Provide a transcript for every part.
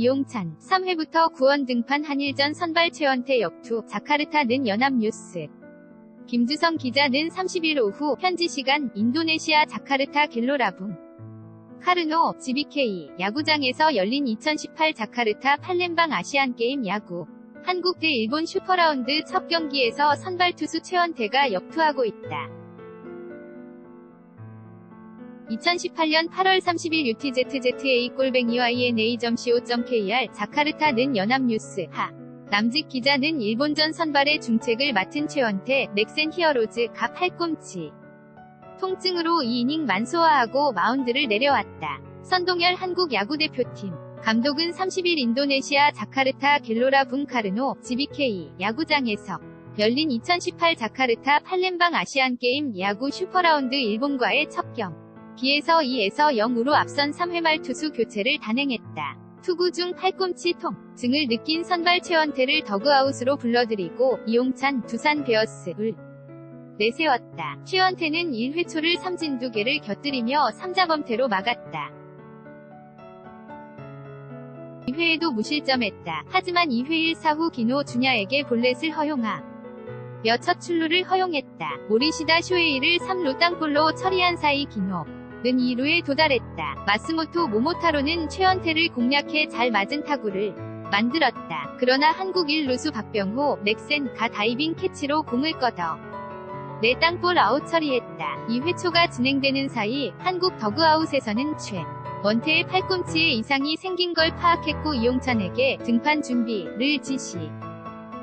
이용찬, 3회부터 구원 등판 한일전 선발 최원태 역투, 자카르타는 연합뉴스. 김주성 기자는 30일 오후 현지 시간 인도네시아 자카르타 갤로라붕 카르노 GBK 야구장에서 열린 2018 자카르타 팔렘방 아시안게임 야구 한국 대 일본 슈퍼라운드 첫 경기에서 선발 투수 최원태가 역투하고 있다. 2018년 8월 30일 UTZZA 꼴뱅이와 ENA.co.kr 자카르타는 연합뉴스 하. 남직 기자는 일본전 선발의 중책을 맡은 최원태 넥센 히어로즈 가 팔꿈치. 통증으로 2이닝 만소화하고 마운드를 내려왔다. 선동열 한국 야구대표팀. 감독은 30일 인도네시아 자카르타 갤로라 붕카르노 GBK 야구장에서. 열린 2018 자카르타 팔렘방 아시안게임 야구 슈퍼라운드 일본과의 첫 경 기에서 2에서 0으로 앞선 3회 말 투수 교체를 단행했다. 투구 중 팔꿈치 통증을 느낀 선발 최원태를 더그아웃으로 불러들이고 이용찬 두산 베어스를 내세웠다. 최원태는 1회 초를 삼진 두 개를 곁들이며 3자범퇴로 막았다. 2회에도 무실점했다. 하지만 2회 1사 후 기노 주냐에게 볼넷을 허용하. 몇첫 출루를 허용했다. 모리시다 쇼헤이를 3루 땅볼로 처리한 사이 기노. 는 2루에 도달했다. 마스모토 모모타로는 최원태를 공략해 잘 맞은 타구를 만들었다. 그러나 한국 1루수 박병호, 넥센 가 다이빙 캐치로 공을 꺼더 내 땅볼 아웃 처리했다. 2회 초가 진행되는 사이 한국 더그아웃에서는 최 원태의 팔꿈치에 이상이 생긴 걸 파악했고 이용찬에게 등판 준비를 지시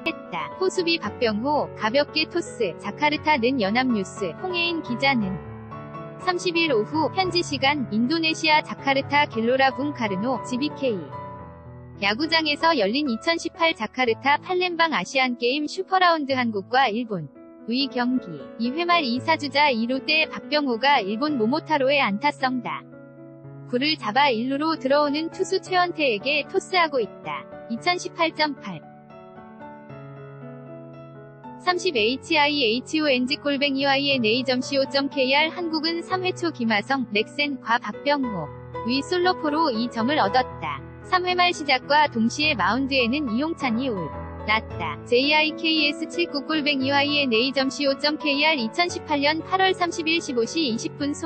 했다. 호수비 박병호 가볍게 토스 자카르타 는 연합뉴스 홍혜인 기자는 30일 오후 현지 시간 인도네시아 자카르타 갤로라 붕 카르노 GBK 야구장에서 열린 2018 자카르타 팔렘방 아시안게임 슈퍼라운드 한국과 일본 의 경기 2회 말 2사주자 2루 때 박병호가 일본 모모타로의 안타성다. 구를 잡아 1루로 들어오는 투수 최원태에게 토스하고 있다. 2018.8 30HIHONG 꼴뱅이와 ENA.co.kr 한국은 3회 초 김하성, 넥센, 과 박병호 위 솔로포로 2점을 얻었다. 3회 말 시작과 동시에 마운드에는 이용찬이 올 났다. JIKS 79 꼴뱅이와 ENA.co.kr 2018년 8월 30일 15시 20분 송